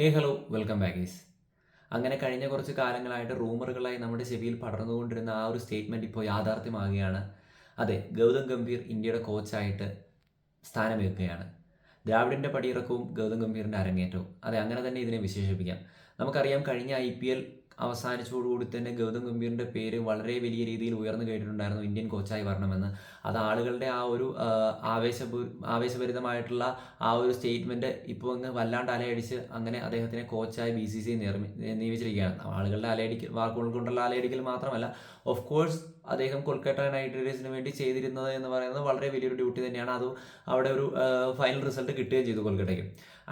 ഹേ hello welcome back ബാഗീസ് അങ്ങനെ കഴിഞ്ഞ കുറച്ച് കാലങ്ങളായിട്ട് റൂമറുകളായി നമ്മുടെ ചെവിയിൽ പടർന്നുകൊണ്ടിരുന്ന ആ ഒരു സ്റ്റേറ്റ്മെന്റ് ഇപ്പോൾ യാഥാർത്ഥ്യമാകുകയാണ്. അതെ ഗൗതം ഗംഭീർ ഇന്ത്യയുടെ കോച്ചായിട്ട് സ്ഥാനമേൽക്കുകയാണ്. ദ്രാവിഡിന്റെ പടിയിറക്കവും ഗൗതം ഗംഭീറിന്റെ അരങ്ങേറ്റവും. അതെ അങ്ങനെ തന്നെ ഇതിനെ വിശേഷിപ്പിക്കാം. നമുക്കറിയാം കഴിഞ്ഞ ഐ പി എൽ അവസാനിച്ചതോടുകൂടി തന്നെ ഗൗതം ഗംഭീറിന്റെ പേര് വളരെ വലിയ രീതിയിൽ ഉയർന്നു കേട്ടിട്ടുണ്ടായിരുന്നു ഇന്ത്യൻ കോച്ചായി വരണമെന്ന്. അത് ആളുകളുടെ ആ ഒരു ആവേശ ആവേശഭരിതമായിട്ടുള്ള ആ ഒരു സ്റ്റേറ്റ്മെന്റ് ഇപ്പോൾ അങ്ങ് വല്ലാണ്ട് അലയടിച്ച് അങ്ങനെ അദ്ദേഹത്തിനെ കോച്ചായി ബി സി സി നിയമിച്ചിരിക്കുകയാണ്. ആളുകളുടെ അലയടിക്കൽ വാക്കുകൾ കൊണ്ടുള്ള അലയടിക്കൽ മാത്രമല്ല ഓഫ് കോഴ്സ് അദ്ദേഹം കൊൽക്കത്ത നൈറ്റ് റൈഡേഴ്സിന് വേണ്ടി ചെയ്തിരുന്നത് എന്ന് പറയുന്നത് വളരെ വലിയൊരു ഡ്യൂട്ടി തന്നെയാണ്. അത് അവിടെ ഒരു ഫൈനൽ റിസൾട്ട് കിട്ടുകയും ചെയ്തു കൊൽക്കത്തയ്ക്ക്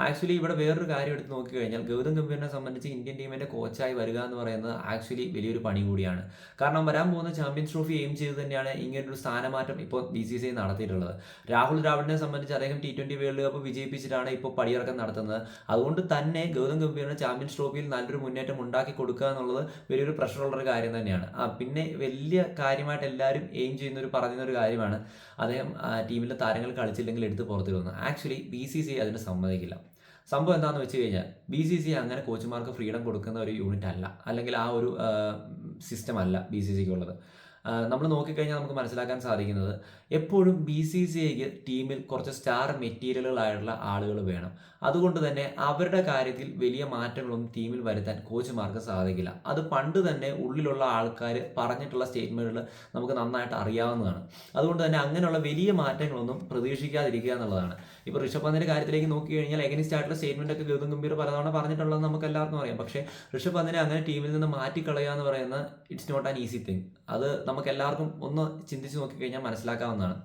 ആക്ച്വലി ഇവിടെ വേറൊരു കാര്യം എടുത്ത് നോക്കിക്കഴിഞ്ഞാൽ ഗൗതം ഗംഭീറിനെ സംബന്ധിച്ച് ഇന്ത്യൻ ടീമിന്റെ കോച്ചായി വരിക എന്ന് പറയുന്നത് ആക്ച്വലി വലിയൊരു പണി കൂടിയാണ്. കാരണം വരാൻ പോകുന്ന ചാമ്പ്യൻസ് ട്രോഫി എയിം ചെയ്ത് തന്നെയാണ് ഇങ്ങനൊരു സ്ഥാനമാറ്റം ഇപ്പോൾ ബി സി സി നടത്തിയിട്ടുള്ളത്. രാഹുൽ ദ്രാവിഡിനെ സംബന്ധിച്ച് അദ്ദേഹം ടി ട്വന്റി വേൾഡ് കപ്പ് വിജയിപ്പിച്ചിട്ടാണ് ഇപ്പോൾ പടിയിറക്കം നടത്തുന്നത്. അതുകൊണ്ട് തന്നെ ഗൗതം ഗംഭീറിന് ചാമ്പ്യൻസ് ട്രോഫിയിൽ നല്ലൊരു മുന്നേറ്റം ഉണ്ടാക്കി കൊടുക്കുക എന്നുള്ളത് വലിയൊരു പ്രഷറുള്ള ഒരു കാര്യം തന്നെയാണ്. ആ പിന്നെ വലിയ കാര്യമായിട്ട് എല്ലാവരും എയിം ചെയ്യുന്ന ഒരു പറയുന്ന ഒരു കാര്യമാണ് അദ്ദേഹം ടീമിലെ താരങ്ങൾ കളിച്ചില്ലെങ്കിൽ എടുത്ത് പുറത്തിടുന്നു. ആക്ച്വലി ബി സി സി അതിന് സമ്മതിക്കില്ല. സംഭവം എന്താണെന്ന് വെച്ച് കഴിഞ്ഞാൽ ബി സി സി അങ്ങനെ കോച്ചുമാർക്ക് ഫ്രീഡം കൊടുക്കുന്ന ഒരു യൂണിറ്റ് അല്ല. അല്ലെങ്കിൽ ആ ഒരു സിസ്റ്റം അല്ല ബി സി സിക്ക് ഉള്ളത്. നമ്മൾ നോക്കിക്കഴിഞ്ഞാൽ നമുക്ക് മനസ്സിലാക്കാൻ സാധിക്കുന്നത് എപ്പോഴും ബി സി സി ഐക്ക് ടീമിൽ കുറച്ച് സ്റ്റാർ മെറ്റീരിയലുകളായിട്ടുള്ള ആളുകൾ വേണം. അതുകൊണ്ട് തന്നെ അവരുടെ കാര്യത്തിൽ വലിയ മാറ്റങ്ങളൊന്നും ടീമിൽ വരുത്താൻ കോച്ചുമാർക്ക് സാധിക്കില്ല. അത് പണ്ട് തന്നെ ഉള്ളിലുള്ള ആൾക്കാർ പറഞ്ഞിട്ടുള്ള സ്റ്റേറ്റ്മെന്റുകൾ നമുക്ക് നന്നായിട്ട് അറിയാവുന്നതാണ്. അതുകൊണ്ട് തന്നെ അങ്ങനെയുള്ള വലിയ മാറ്റങ്ങളൊന്നും പ്രതീക്ഷിക്കാതിരിക്കുക എന്നുള്ളതാണ്. ഇപ്പോൾ ഋഷഭ് പന്തിന്റെ കാര്യത്തിലേക്ക് നോക്കി കഴിഞ്ഞാൽ എഗനിസ്റ്റ് ആയിട്ടുള്ള സ്റ്റേറ്റ്മെന്റ് ഒക്കെ ഗൗതം ഗംഭീർ പലതവണ പറഞ്ഞിട്ടുള്ളത് നമുക്ക് എല്ലാവർക്കും അറിയാം. പക്ഷേ ഋഷഭ് പന്തിനെ അങ്ങനെ ടീമിൽ നിന്ന് മാറ്റിക്കളയുക എന്ന് പറയുന്നത് it's not an easy thing അത് നമുക്ക് എല്ലാവർക്കും ഒന്ന് ചിന്തിച്ച് നോക്കിക്കഴിഞ്ഞാൽ മനസ്സിലാക്കാവുന്നതാണ്.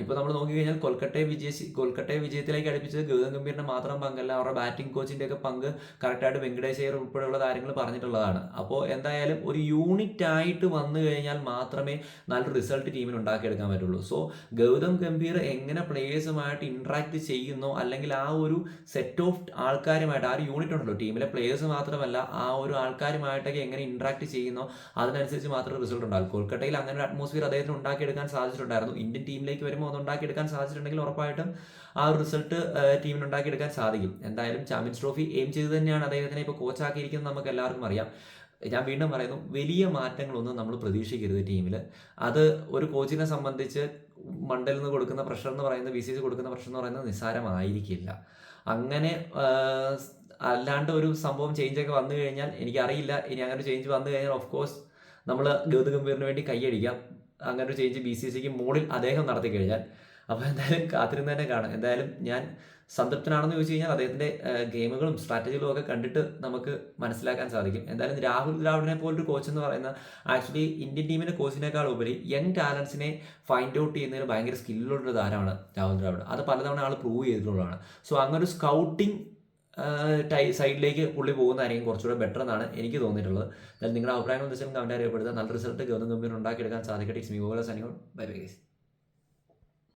ഇപ്പോൾ നമ്മൾ നോക്കിക്കഴിഞ്ഞാൽ കൊൽക്കട്ടയെ വിജയ കൊൽക്കട്ടയെ വിജയത്തിലേക്ക് അടുപ്പിച്ചത് ഗൗതം ഗംഭീറിന്റെ മാത്രം പങ്കല്ല അവരുടെ ബാറ്റിംഗ് കോച്ചിന്റെ ഒക്കെ പങ്ക് കറക്റ്റായിട്ട് വെങ്കടേശ് അയ്യർ ഉൾപ്പെടെയുള്ള കാര്യങ്ങൾ പറഞ്ഞിട്ടുള്ളതാണ്. അപ്പോൾ എന്തായാലും ഒരു യൂണിറ്റ് ആയിട്ട് വന്നു കഴിഞ്ഞാൽ മാത്രമേ നല്ല റിസൾട്ട് ടീമിന് ഉണ്ടാക്കിയെടുക്കാൻ പറ്റുള്ളൂ. സോ ഗൗതം ഗംഭീർ എങ്ങനെ പ്ലേയേഴ്സുമായിട്ട് ഇന്ററാക്ട് ചെയ്യുന്നോ അല്ലെങ്കിൽ ആ ഒരു സെറ്റ് ഓഫ് ആൾക്കാരുമായിട്ട് ആ ഒരു യൂണിറ്റ് ഉണ്ടല്ലോ ടീമിലെ പ്ലേയേഴ്സ് മാത്രമല്ല ആ ഒരു ആൾക്കാരുമായിട്ടൊക്കെ എങ്ങനെ ഇന്ററാക്ട് ചെയ്യുന്നോ അതിനനുസരിച്ച് മാത്രമേ റിസൾട്ട് ഉണ്ടാകും കൊൽക്കട്ടയിൽ അങ്ങനെ ഒരു അറ്റ്മോസ്ഫിയർ അദ്ദേഹത്തിന് ഉണ്ടാക്കിയെടുക്കാൻ സാധിച്ചിട്ടുണ്ടായിരുന്നു. ഇന്ത്യൻ ടീമിലേക്ക് വരുമ്പോൾ അത് ഉണ്ടാക്കിയെടുക്കാൻ സാധിച്ചിട്ടുണ്ടെങ്കിൽ ഉറപ്പായിട്ടും ആ ഒരു റിസൾട്ട് ടീമിന് ഉണ്ടാക്കിയെടുക്കാൻ സാധിക്കും. എന്തായാലും ചാമ്പ്യൻസ് ട്രോഫി എയിം ചെയ്ത് തന്നെയാണ്. അദ്ദേഹത്തിനെ ഇപ്പോൾ കോച്ചാക്കിയിരിക്കുന്നത് നമുക്ക് എല്ലാവർക്കും അറിയാം. ഞാൻ വീണ്ടും പറയുന്നു വലിയ മാറ്റങ്ങളൊന്നും നമ്മൾ പ്രതീക്ഷിക്കരുത് ടീമിൽ അത് ഒരു കോച്ചിനെ സംബന്ധിച്ച് മണ്ടയിൽ നിന്ന് കൊടുക്കുന്ന പ്രഷർ എന്ന് പറയുന്നത് ബി സി സി കൊടുക്കുന്ന പ്രഷർ എന്ന് പറയുന്നത് നിസ്സാരമായിരിക്കില്ല. അങ്ങനെ അല്ലാണ്ട് ഒരു സംഭവം ചേഞ്ച് ഒക്കെ വന്നു കഴിഞ്ഞാൽ എനിക്കറിയില്ല. ഇനി അങ്ങനെ ചേഞ്ച് വന്നു കഴിഞ്ഞാൽ ഓഫ് കോഴ്സ് നമ്മൾ ഗൗതം ഗംഭീറിന് വേണ്ടി കൈയടിക്കാം. അങ്ങനെ ഒരു ചേഞ്ച് ബി സി സിക്ക് മുകളിൽ അദ്ദേഹം നടത്തി കഴിഞ്ഞാൽ അപ്പോൾ എന്തായാലും കാത്തിരുന്ന് തന്നെ കാണാം. എന്തായാലും ഞാൻ സംതൃപ്തനാണെന്ന് ചോദിച്ചു കഴിഞ്ഞാൽ അദ്ദേഹത്തിന്റെ ഗെയിമുകളും സ്ട്രാറ്റജികളും ഒക്കെ കണ്ടിട്ട് നമുക്ക് മനസ്സിലാക്കാൻ സാധിക്കും. എന്തായാലും രാഹുൽ ദ്രാവിഡിനെ പോലൊരു കോച്ച് എന്ന് പറയുന്ന ആക്ച്വലി ഇന്ത്യൻ ടീമിന്റെ കോച്ചിനേക്കാൾ ഉപരി യങ് ടാലൻസിനെ ഫൈൻഡ് ഔട്ട് ചെയ്യുന്നതിന് ഭയങ്കര സ്കില്ലുള്ള താരമാണ് രാഹുൽ ദ്രാവിഡ്. അത് പലതവണ ആൾ പ്രൂവ് ചെയ്തിട്ടുള്ളതാണ്. സോ അങ്ങനെ ഒരു സ്കൗട്ടിങ് ടൈ സൈഡിലേക്ക് പുള്ളി പോകുന്നതായിരിക്കും കുറച്ചുകൂടെ ബെറ്റർ എന്നാണ് എനിക്ക് തോന്നിയിട്ടുള്ളത്. എന്തായാലും നിങ്ങളുടെ അഭിപ്രായങ്ങൾ വെച്ചാൽ കമന്റ് അറിയപ്പെടുത്തുക നല്ല റിസൾട്ട് ഗവൺമെന്റ് കമ്പനി ഉണ്ടാക്കിയെടുക്കാൻ സാധിക്കട്ടെ. ഇറ്റ്സ് മീ ഗോല സനിയോൺ ബൈ ബൈ ഗൈസ്